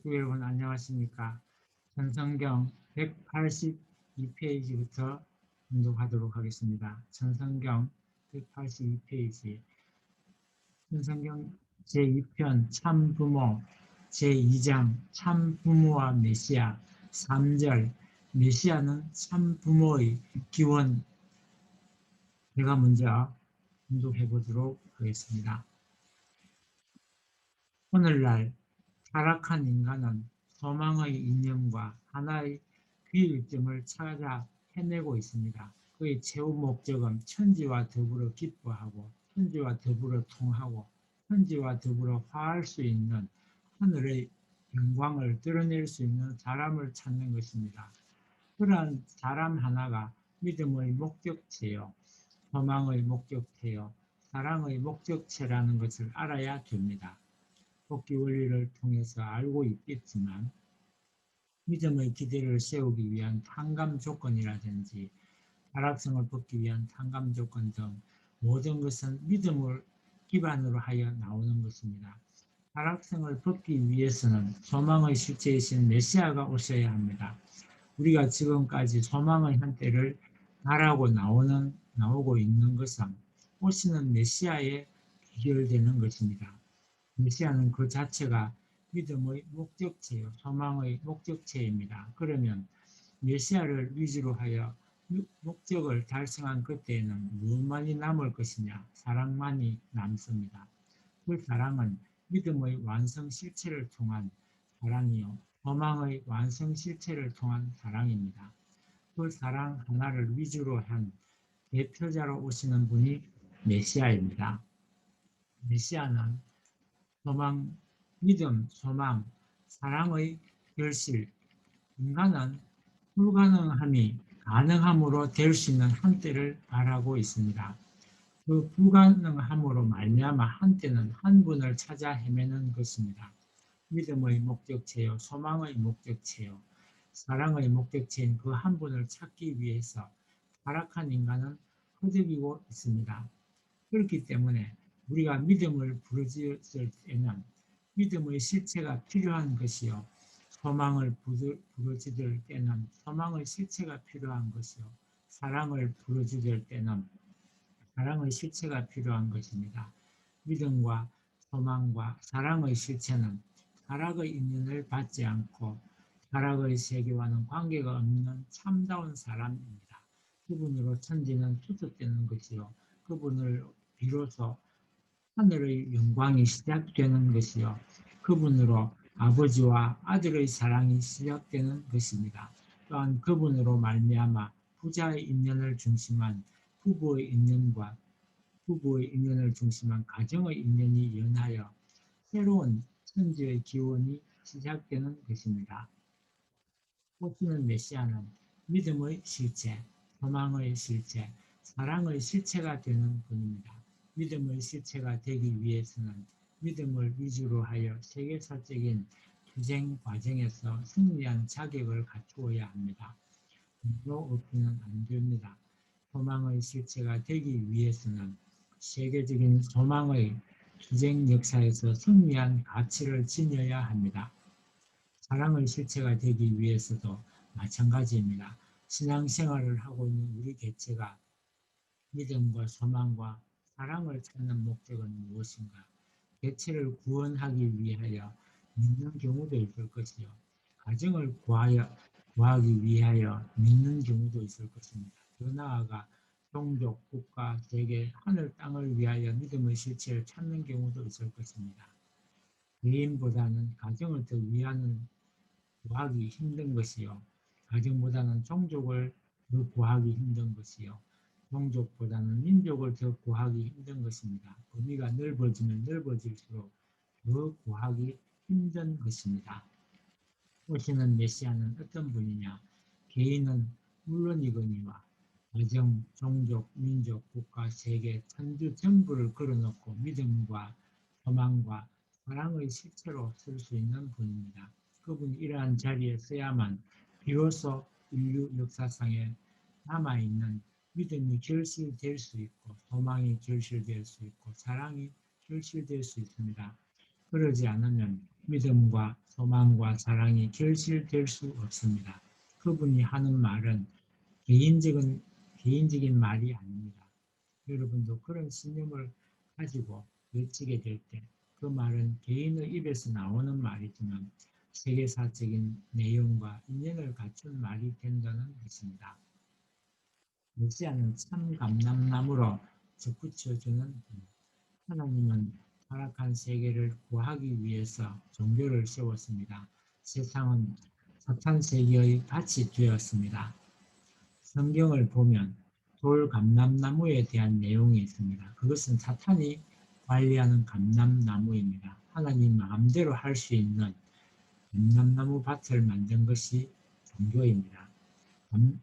식구 여러분 안녕하십니까? 전성경 182페이지부터 공독하도록 하겠습니다. 전성경 182페이지 전성경 제2편 참부모 제2장 참부모와 메시아 3절 메시아는 참부모의 기원 제가 먼저 공독해 보도록 하겠습니다. 오늘날 타락한 인간은 소망의 이념과 하나의 귀일점을 찾아 헤매고 있습니다. 그의 최후 목적은 천지와 더불어 기뻐하고 천지와 더불어 통하고 천지와 더불어 화할 수 있는 하늘의 영광을 드러낼 수 있는 사람을 찾는 것입니다. 그러한 사람 하나가 믿음의 목적체요, 소망의 목적체요, 사랑의 목적체라는 것을 알아야 됩니다. 복귀 원리를 통해서 알고 있겠지만 믿음의 기대를 세우기 위한 탕감 조건이라든지 타락성을 벗기 위한 탕감 조건 등 모든 것은 믿음을 기반으로 하여 나오는 것입니다. 타락성을 벗기 위해서는 소망의 실체이신 메시아가 오셔야 합니다. 우리가 지금까지 소망의 한때를 말하고 나오는 나오고 있는 것은 오시는 메시아에 귀결되는 것입니다. 메시아는 그 자체가 믿음의 목적체요, 소망의 목적체입니다. 그러면 메시아를 위주로 하여 목적을 달성한 그때에는 무엇만이 남을 것이냐? 사랑만이 남습니다. 그 사랑은 믿음의 완성 실체를 통한 사랑이요, 소망의 완성 실체를 통한 사랑입니다. 그 사랑 하나를 위주로 한 대표자로 오시는 분이 메시아입니다. 메시아는 소망, 믿음, 소망, 사랑의 결실, 인간은 불가능함이 가능함으로 될 수 있는 한때를 바라고 있습니다. 그 불가능함으로 말미암아 한때는 한 분을 찾아 헤매는 것입니다. 믿음의 목적체요, 소망의 목적체요, 사랑의 목적체인 그 한 분을 찾기 위해서 타락한 인간은 허덕이고 있습니다. 그렇기 때문에 우리가 믿음을 부르짖을 때는 믿음의 실체가 필요한 것이요. 소망을 부르짖을 때는 소망의 실체가 필요한 것이요. 사랑을 부르짖을 때는 사랑의 실체가 필요한 것입니다. 믿음과 소망과 사랑의 실체는 타락의 인연을 받지 않고 타락의 세계와는 관계가 없는 참다운 사람입니다. 그분으로 천지는 투석되는 것이요. 그분을 비로소 하늘의 영광이 시작되는 것이요. 그분으로 아버지와 아들의 사랑이 시작되는 것입니다. 또한 그분으로 말미암아 부자의 인연을 중심한 부부의 인연과 부부의 인연을 중심한 가정의 인연이 연하여 새로운 천지의 기원이 시작되는 것입니다. 오시는 메시아는 믿음의 실체, 소망의 실체, 사랑의 실체가 되는 분입니다. 믿음의 실체가 되기 위해서는 믿음을 위주로 하여 세계사적인 투쟁 과정에서 승리한 자격을 갖추어야 합니다. 로 없이는 안 됩니다. 소망의 실체가 되기 위해서는 세계적인 소망의 투쟁 역사에서 승리한 가치를 지녀야 합니다. 사랑의 실체가 되기 위해서도 마찬가지입니다. 신앙생활을 하고 있는 우리 개체가 믿음과 소망과 사랑을 찾는 목적은 무엇인가? 개체를 구원하기 위하여 믿는 경우도 있을 것이요. 가정을 구하여, 구하기 위하여 믿는 경우도 있을 것입니다. 더 나아가 종족, 국가, 세계, 하늘, 땅을 위하여 믿음의 실체를 찾는 경우도 있을 것입니다. 개인보다는 가정을 더 위하는 구하기 힘든 것이요. 가정보다는 종족을 더 구하기 힘든 것이요. 종족보다는 민족을 더 구하기 힘든 것입니다. 범위가 넓어지면 넓어질수록 더 구하기 힘든 것입니다. 오시는 메시아는 어떤 분이냐? 개인은 물론이거니와 가정, 종족, 민족, 국가, 세계, 천주 전부를 걸어놓고 믿음과 소망과 사랑의 실체로 쓸 수 있는 분입니다. 그분이 이러한 자리에 서야만 비로소 인류 역사상에 남아있는 믿음이 결실될 수 있고 소망이 결실될 수 있고 사랑이 결실될 수 있습니다. 그러지 않으면 믿음과 소망과 사랑이 결실될 수 없습니다. 그분이 하는 말은 개인적인, 개인적인 말이 아닙니다. 여러분도 그런 신념을 가지고 외치게 될 때 그 말은 개인의 입에서 나오는 말이지만 세계사적인 내용과 인연을 갖춘 말이 된다는 것입니다. 메시아는 참 감람나무로 접붙여주는 하나님은 타락한 세계를 구하기 위해서 종교를 세웠습니다. 세상은 사탄 세계의 밭이 되었습니다. 성경을 보면 돌 감람나무에 대한 내용이 있습니다. 그것은 사탄이 관리하는 감람나무입니다. 하나님 마음대로 할 수 있는 감람나무 밭을 만든 것이 종교입니다.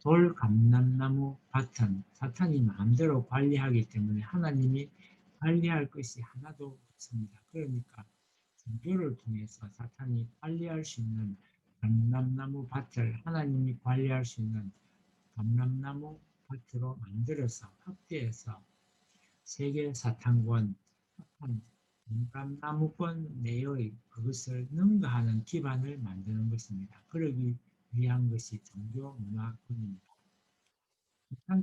돌 감람나무 밭은 사탄이 마음대로 관리하기 때문에 하나님이 관리할 것이 하나도 없습니다. 그러니까 종교를 통해서 사탄이 관리할 수 있는 감람나무 밭을 하나님이 관리할 수 있는 감람나무 밭으로 만들어서 확대해서 세계 사탄권 한 감람나무권 내의 그것을 능가하는 기반을 만드는 것입니다. 그러기 위한 것이 종교 문화권입니다.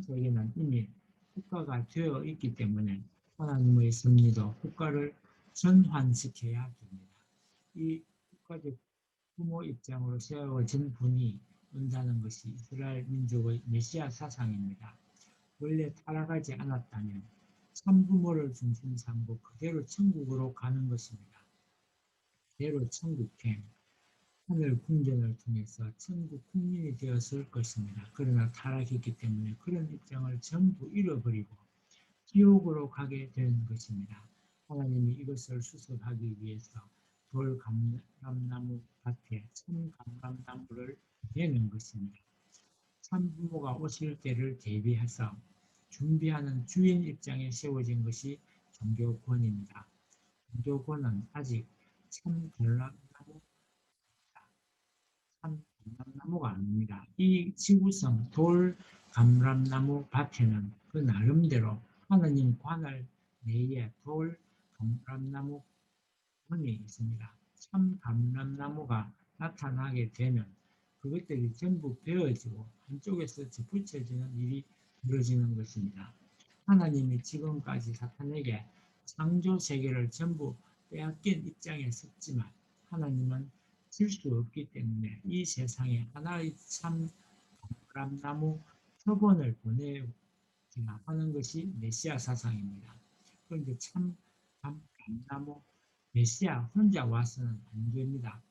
세계는 이미 국가가 되어 있기 때문에 하나님의 섭리도 국가를 전환시켜야 됩니다. 이 국가적 부모 입장으로 세워진 분이 온다는 것이 이스라엘 민족의 메시아 사상입니다. 원래 타락하지 않았다면 참부모를 중심 삼고 그대로 천국으로 가는 것입니다. 그대로 천국행, 하늘 궁전을 통해서 천국 국민이 되었을 것입니다. 그러나 타락했기 때문에 그런 입장을 전부 잃어버리고 지옥으로 가게 된 것입니다. 하나님이 이것을 수습하기 위해서 돌 감람나무 밭에 참 감람나무를 내는 것입니다. 참부모가 오실 때를 대비해서 준비하는 주인 입장에 세워진 것이 종교권입니다. 종교권은 아직 참 감람나무 참 감람 나무가 아닙니다. 이 지구성 돌 감람나무 밭에는 그 나름대로 하나님 관을 내에 돌 감람나무 권이 있습니다. 참 감람나무가 나타나게 되면 그것들이 전부 베어지고 한쪽에서 접붙여지는 일이 이루어지는 것입니다. 하나님이 지금까지 사탄에게 창조 세계를 전부 빼앗긴 입장에 섰지만 하나님은 질 수 없기 때문에 이 세상에 하나의 참 감람나무 표본을 보내기나 하는 것이 메시아 사상입니다. 그런데 참 감나무 메시아 혼자 와서는 안 됩니다.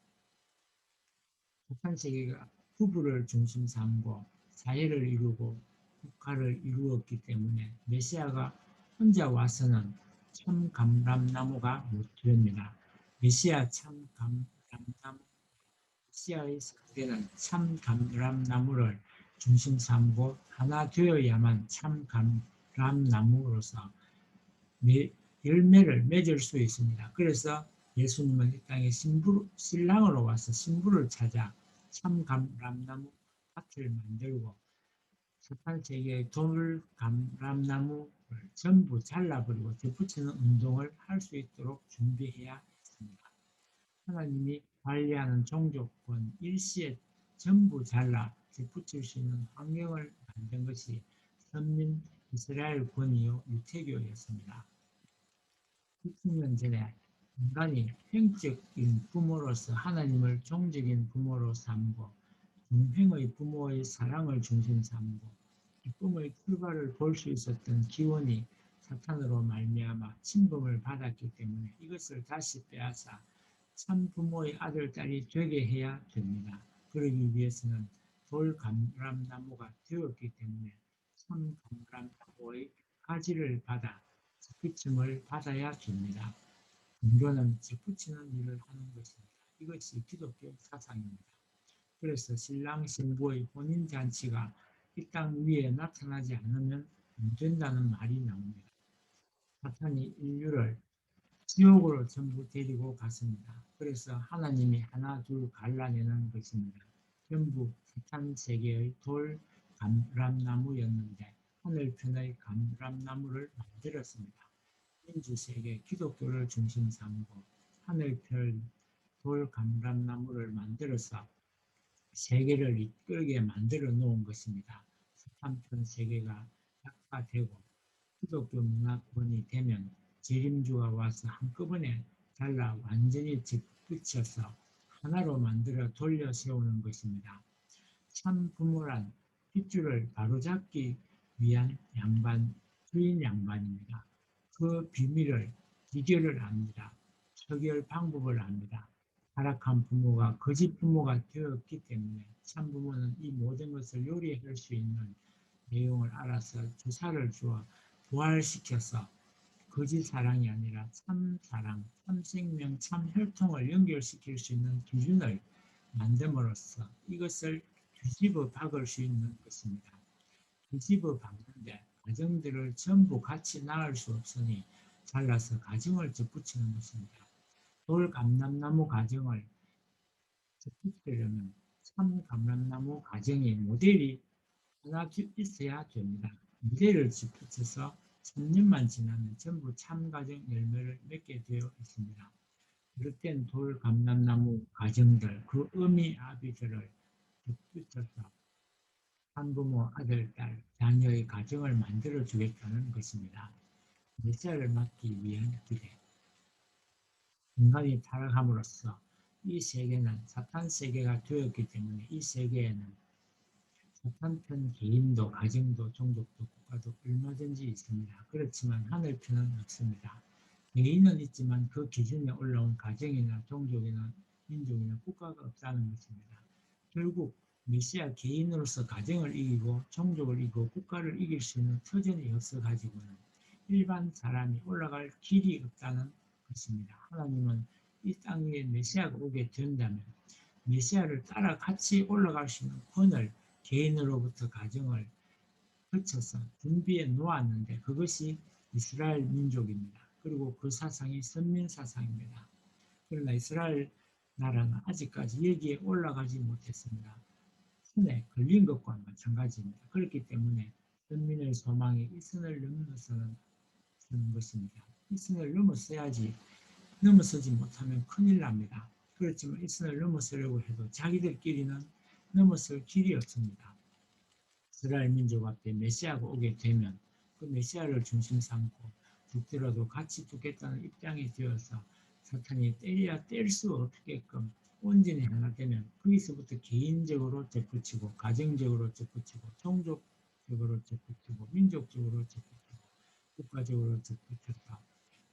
북한 세계가 부부를 중심 삼고 사회를 이루고 국가를 이루었기 때문에 메시아가 혼자 와서는 참 감람나무가 못 됩니다. 메시아 참 감람나무 메 시아의 상대는 참 감람나무를 중심 삼고 하나 되어야만 참 감람나무로서 열매를 맺을 수 있습니다. 그래서 예수님은 이 땅에 신부, 신랑으로 와서 신부를 찾아 참 감람나무 밭을 만들고 사탄 세계의 돌 감람나무를 전부 잘라버리고 덧붙이는 운동을 할 수 있도록 준비해야 했습니다. 하나님이 관리하는 종족권 일시에 전부 잘라 덧붙일 수 있는 환경을 만든 것이 선민 이스라엘 권이요 유태교였습니다. 60년 전에 인간이 행적인 부모로서 하나님을 종적인 부모로 삼고 동행의 부모의 사랑을 중심 삼고 기쁨의 출발을 볼 수 있었던 기원이 사탄으로 말미암아 침범을 받았기 때문에 이것을 다시 빼앗아 참 부모의 아들 딸이 되게 해야 됩니다. 그러기 위해서는 돌 감람나무가 되었기 때문에 참 감람나무의 가지를 받아 지침을 받아야 됩니다. 종교는 짓붙이는 일을 하는 것입니다. 이것이 기독교 사상입니다. 그래서 신랑 신부의 혼인 잔치가 이 땅 위에 나타나지 않으면 안 된다는 말이 나옵니다. 사탄이 인류를 지옥으로 전부 데리고 갔습니다. 그래서 하나님이 하나 둘 갈라내는 것입니다. 전부 사탄 세계의 돌 감람나무였는데 하늘편의 감람나무를 만들었습니다. 민주세계 기독교를 중심 삼고 하늘별 돌 감람나무를 만들어서 세계를 이끌게 만들어 놓은 것입니다. 서탄편 세계가 약화되고 기독교 문화권이 되면 재림주가 와서 한꺼번에 잘라 완전히 붙여서 하나로 만들어 돌려 세우는 것입니다. 참 부모란 핏줄을 바로잡기 위한 양반, 주인 양반입니다. 그 비밀을, 비결을 압니다. 처결 방법을 압니다. 타락한 부모가 거짓 부모가 되었기 때문에 참 부모는 이 모든 것을 요리할 수 있는 내용을 알아서 주사를 주어 부활시켜서 거짓 사랑이 아니라 참 사랑, 참 생명, 참 혈통을 연결시킬 수 있는 기준을 만듦으로써 이것을 뒤집어 박을 수 있는 것입니다. 뒤집어 박는데 가정들을 전부 같이 낳을 수 없으니 잘라서 가정을 접붙이는 것입니다. 돌 감람나무 가정을 접붙이려면 참 감람나무 가정의 모델이 하나 있어야 됩니다. 모델을 접붙여서 3년만 지나면 전부 참가정 열매를 맺게 되어 있습니다. 그릇된 돌 감람나무 가정들, 그 어미 아비들을 붙여서 한부모 아들, 딸, 자녀의 가정을 만들어 주겠다는 것입니다. 메시아를 맡기 위한 기대. 인간이 타락함으로써 이 세계는 사탄 세계가 되었기 때문에 이 세계에는 사탄 편 개인도 가정도 종족도 국가도 얼마든지 있습니다. 그렇지만 하늘 편은 없습니다. 개인은 있지만 그 기준에 올라온 가정이나 종족이나 민족이나 국가가 없다는 것입니다. 결국 메시아 개인으로서 가정을 이기고 종족을 이기고 국가를 이길 수 있는 터전이 없어 가지고는 일반 사람이 올라갈 길이 없다는 것입니다. 하나님은 이 땅 위에 메시아가 오게 된다면 메시아를 따라 같이 올라갈 수 있는 권을 개인으로부터 가정을 거쳐서 준비해 놓았는데 그것이 이스라엘 민족입니다. 그리고 그 사상이 선민 사상입니다. 그러나 이스라엘 나라는 아직까지 여기에 올라가지 못했습니다. 손에 걸린 것과 마찬가지입니다. 그렇기 때문에 선민의 소망이 이 선을 넘어서는 것입니다. 이 선을 넘어서야지 넘어서지 못하면 큰일 납니다. 그렇지만 이 선을 넘어서려고 해도 자기들끼리는 넘어설 길이 없습니다. 이스라엘 민족 앞에 메시아가 오게 되면 그 메시아를 중심 삼고 죽더라도 같이 죽겠다는 입장이 되어서 사탄이 때려야 뗄 수 없게끔 온전히 하나 되면 거기서부터 개인적으로 접붙이고 가정적으로 접붙이고 종족적으로 접붙이고 민족적으로 접붙이고 국가적으로 접붙였다.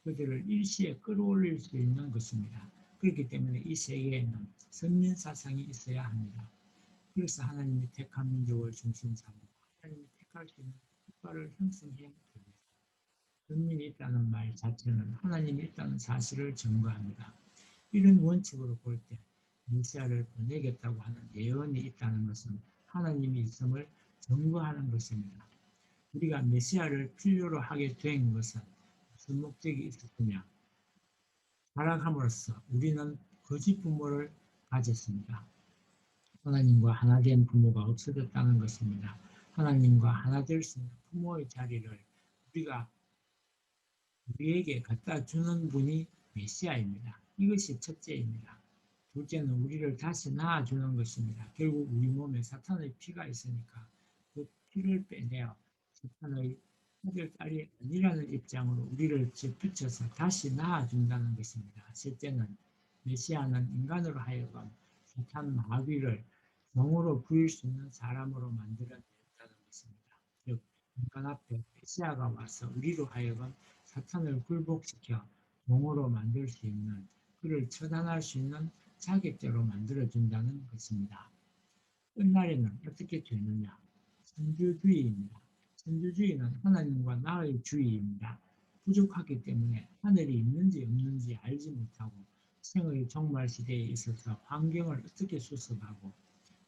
그들을 일시에 끌어올릴 수 있는 것입니다. 그렇기 때문에 이 세계에는 선민 사상이 있어야 합니다. 그래서 하나님이 택한 민족을 중심 삼고 하나님이 택할 수 있는 국가를 형성해야 됩니다. 선민이 있다는 말 자체는 하나님이 있다는 사실을 증거합니다. 이런 원칙으로 볼 때 메시아를 보내겠다고 하는 예언이 있다는 것은 하나님이 있음을 증거하는 것입니다. 우리가 메시아를 필요로 하게 된 것은 무슨 목적이 있었느냐? 타락함으로써 우리는 거짓 부모를 가졌습니다. 하나님과 하나 된 부모가 없어졌다는 것입니다. 하나님과 하나 될 수 있는 부모의 자리를 우리가 우리에게 갖다 주는 분이 메시아입니다. 이것이 첫째입니다. 둘째는 우리를 다시 낳아주는 것입니다. 결국 우리 몸에 사탄의 피가 있으니까 그 피를 빼내어 사탄의 아들, 딸이 아니라는 입장으로 우리를 붙여서 다시 낳아준다는 것입니다. 셋째는 메시아는 인간으로 하여금 사탄 마귀를 영으로 부일 수 있는 사람으로 만들어냈다는 것입니다. 즉 인간 앞에 메시아가 와서 우리로 하여금 사탄을 굴복시켜 영으로 만들 수 있는 그를 처단할 수 있는 자격자로 만들어준다는 것입니다. 끝날에는 어떻게 되느냐? 선주주의입니다. 선주주의는 하나님과 나의 주의입니다. 부족하기 때문에 하늘이 있는지 없는지 알지 못하고 생의 종말 시대에 있어서 환경을 어떻게 수습하고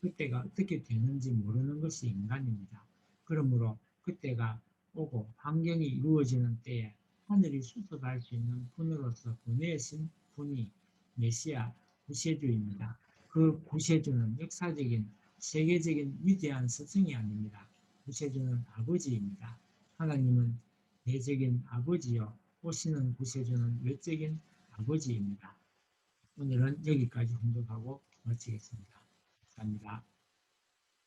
그때가 어떻게 되는지 모르는 것이 인간입니다. 그러므로 그때가 오고 환경이 이루어지는 때에 하늘이 수습할 수 있는 분으로서 보내신 분이 메시아 구세주입니다. 그 구세주는 역사적인 세계적인 위대한 스승이 아닙니다. 구세주는 아버지입니다. 하나님은 내적인 아버지요 오시는 구세주는 외적인 아버지입니다. 오늘은 여기까지 공독하고 마치겠습니다. 감사합니다.